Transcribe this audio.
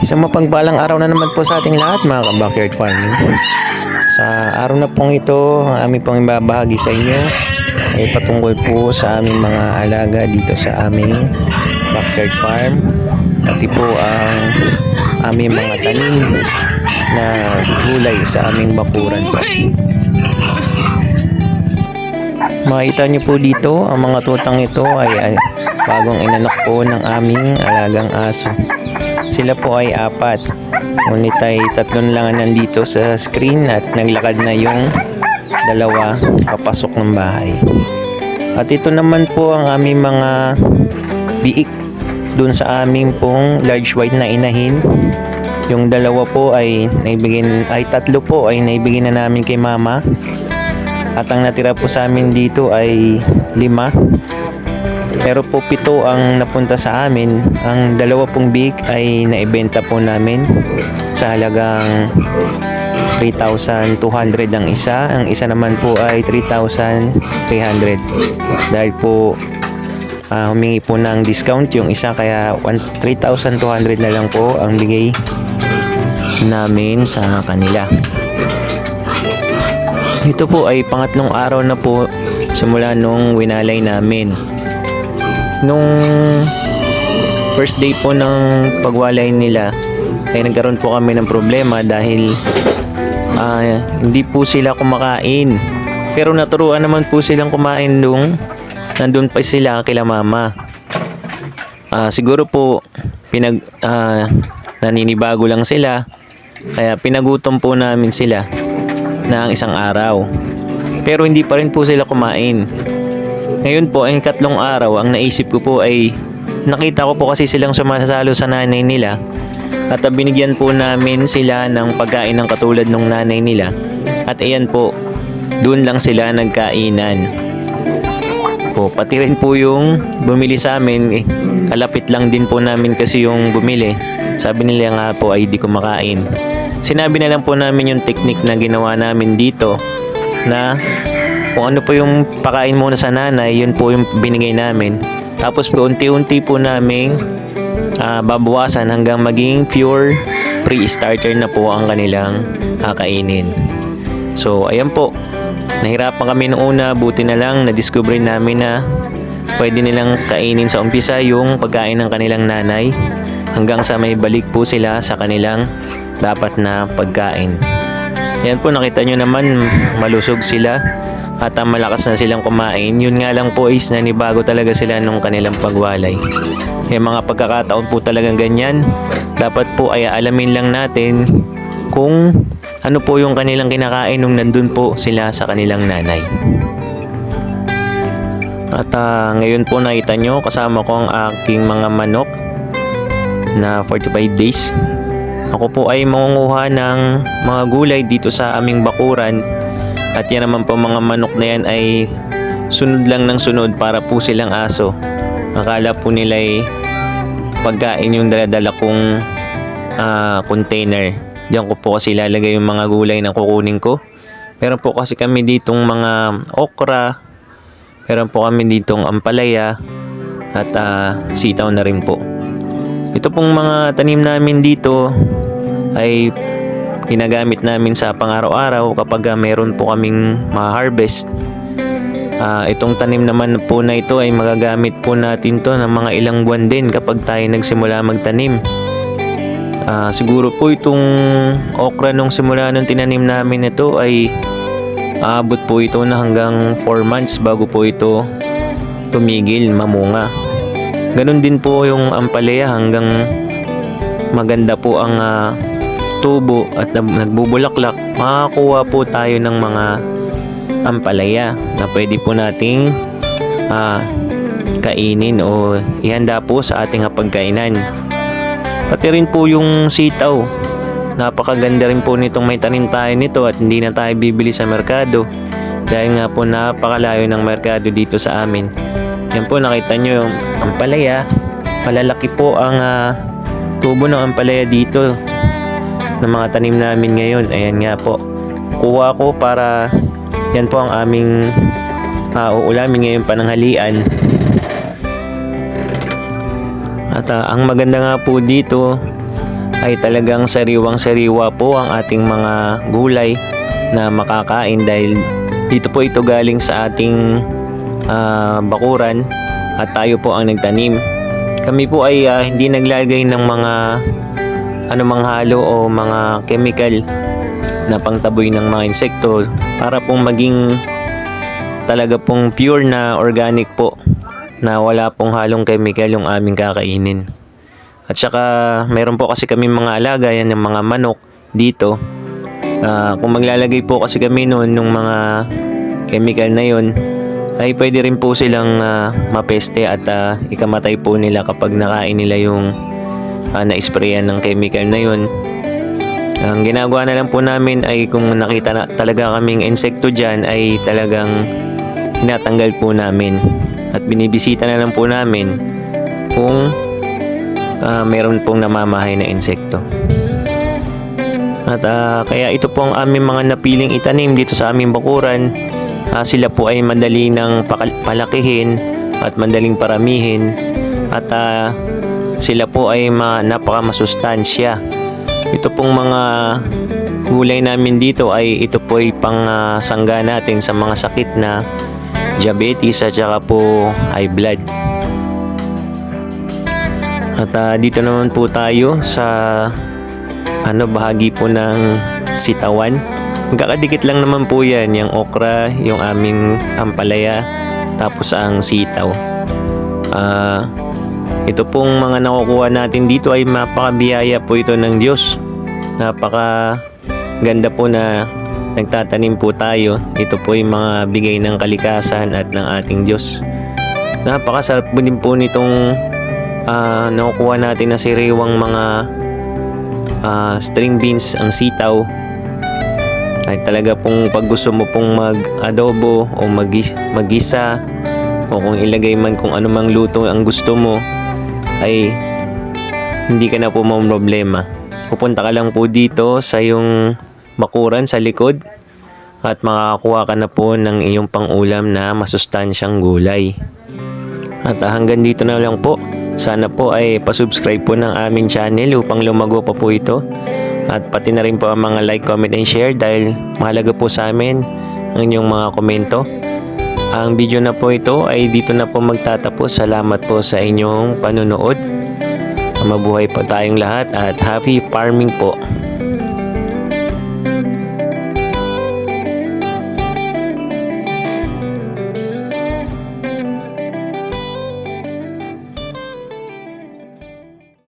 Isang mapagbalang araw na naman po sa ating lahat mga ka-backyard farming. Sa araw na pong ito, aming pong ibabahagi sa inyo ay patungkol po sa aming mga alaga dito sa aming backyard farm. Pati po ang aming mga tanim na gulay sa aming bakuran. Makita niyo po dito, ang mga tutang ito ay, ay bagong inanak po ng aming alagang aso. Sila po ay apat. Ngunit ay tatlong lang ang nandito sa screen at naglakad na yung dalawa papasok ng bahay. At ito naman po ang aming mga biik dun sa aming pong large white na inahin. Yung dalawa po ay naibigin ay tatlo po ay naibigin na namin kay mama. At ang natira po sa amin dito ay lima. Pero po pito ang napunta sa amin. Ang dalawa pong big ay naibenta po namin sa halagang 3,200 ang isa. Ang isa naman po ay 3,300. Dahil po ah, humingi po ng discount yung isa kaya 1 3,200 na lang po ang bigay namin sa kanila. Ito po ay pangatlong araw na po simula nung winalay namin. Nung first day po ng pagwalay nila ay nagkaroon po kami ng problema dahil ah, hindi po sila kumakain. Pero naturuan naman po silang kumain nung nandun pa sila kila mama. Ah, siguro po pinag ah, naninibago lang sila kaya pinagutom po namin sila ang isang araw. Pero hindi pa rin po sila kumain. Ngayon po, ang katlong araw, ang naisip ko po ay nakita ko po kasi silang sumasalo sa nanay nila at binigyan po namin sila ng pagkain ng katulad ng nanay nila. At ayan po, doon lang sila nagkainan. Po, pati rin po yung bumili sa amin, eh, kalapit lang din po namin kasi yung bumili. Sabi nila nga po ay di kumakain. Sinabi na lang po namin yung technique na ginawa namin dito na kung ano po yung pakain muna sa nanay, yun po yung binigay namin. Tapos po unti-unti po namin ah, babawasan hanggang maging pure pre-starter na po ang kanilang kakainin. So, ayan po. Nahirapan kami noong una, buti na lang na-discover namin na pwede nilang kainin sa umpisa yung pagkain ng kanilang nanay hanggang sa may balik po sila sa kanilang dapat na pagkain. Yan po nakita nyo naman malusog sila at ah, malakas na silang kumain. Yun nga lang po is nanibago talaga sila nung kanilang pagwalay. Yung mga pagkakataon po talagang ganyan. Dapat po ay alamin lang natin kung ano po yung kanilang kinakain nung nandun po sila sa kanilang nanay. At ah, ngayon po nakita nyo kasama ko ang aking mga manok na 45 days. Ako po ay mangunguha ng mga gulay dito sa aming bakuran at yan naman po mga manok na yan ay sunod lang ng sunod para po silang aso. Akala po nila ay pagkain yung daladala kong ah, container. Diyan ko po kasi ilalagay yung mga gulay na kukunin ko. Meron po kasi kami ditong mga okra, meron po kami ditong ampalaya at ah, sitaw na rin po. Ito pong mga tanim namin dito ay ginagamit namin sa pang-araw-araw kapag ah, meron po kaming ma-harvest. Ah, itong tanim naman po na ito ay magagamit po natin to ng mga ilang buwan din kapag tayo nagsimula magtanim. Ah, siguro po itong okra nung simula nung tinanim namin ito ay aabot po ito na hanggang 4 months bago po ito tumigil mamunga. Ganon din po yung ampalaya hanggang maganda po ang ah, tubo at nag- nagbubulaklak, makakuha po tayo ng mga ampalaya na pwede po nating ah, kainin o ihanda po sa ating hapagkainan. Pati rin po yung sitaw. Napakaganda rin po nitong may tanim tayo nito at hindi na tayo bibili sa merkado. Dahil nga po napakalayo ng merkado dito sa amin. Yan po nakita nyo yung ampalaya. Malalaki po ang ah, tubo ng ampalaya dito ng mga tanim namin ngayon. Ayan nga po. Kuha ko para yan po ang aming ah, uulamin ngayong pananghalian. At ah, ang maganda nga po dito ay talagang sariwang sariwa po ang ating mga gulay na makakain dahil dito po ito galing sa ating ah, bakuran at tayo po ang nagtanim. Kami po ay ah, hindi naglagay ng mga anumang halo o mga chemical na pangtaboy ng mga insekto para pong maging talaga pong pure na organic po na wala pong halong chemical yung aming kakainin. At saka meron po kasi kami mga alaga yan ng mga manok dito. Ah, kung maglalagay po kasi kami noon ng mga chemical na yon ay pwede rin po silang ah, mapeste at ah, ikamatay po nila kapag nakain nila yung uh, na-sprayan ng chemical na yon. Ang ginagawa na lang po namin ay kung nakita na talaga kaming insekto dyan ay talagang tinatanggal po namin at binibisita na lang po namin kung ah, meron pong namamahay na insekto. At ah, kaya ito po ang aming mga napiling itanim dito sa aming bakuran. Ah, sila po ay madali ng palakihin at madaling paramihin at ah, sila po ay ma- napakamasustansya. Ito pong mga gulay namin dito ay ito po ay pang ah, sangga natin sa mga sakit na diabetes at saka po high blood. At ah, dito naman po tayo sa ano bahagi po ng sitawan. Magkakadikit lang naman po yan, yung okra, yung aming ampalaya, tapos ang sitaw. Ah, ito pong mga nakukuha natin dito ay mapakabiyaya po ito ng Diyos. Napaka ganda po na nagtatanim po tayo. Ito po ay mga bigay ng kalikasan at ng ating Diyos. Napakasarap po din po nitong ah, nakukuha natin na siriwang mga ah, string beans, ang sitaw. Ay talaga pong pag gusto mo pong mag-adobo o mag- magisa o kung ilagay man kung anumang luto ang gusto mo ay hindi ka na po problema. Pupunta ka lang po dito sa yung bakuran sa likod at makakakuha ka na po ng iyong pangulam na masustansyang gulay. At ah, hanggang dito na lang po. Sana po ay pasubscribe po ng aming channel upang lumago pa po ito. At pati na rin po ang mga like, comment, and share dahil mahalaga po sa amin ang inyong mga komento. Ang video na po ito ay dito na po magtatapos. Salamat po sa inyong panunood. Mabuhay po tayong lahat at happy farming po.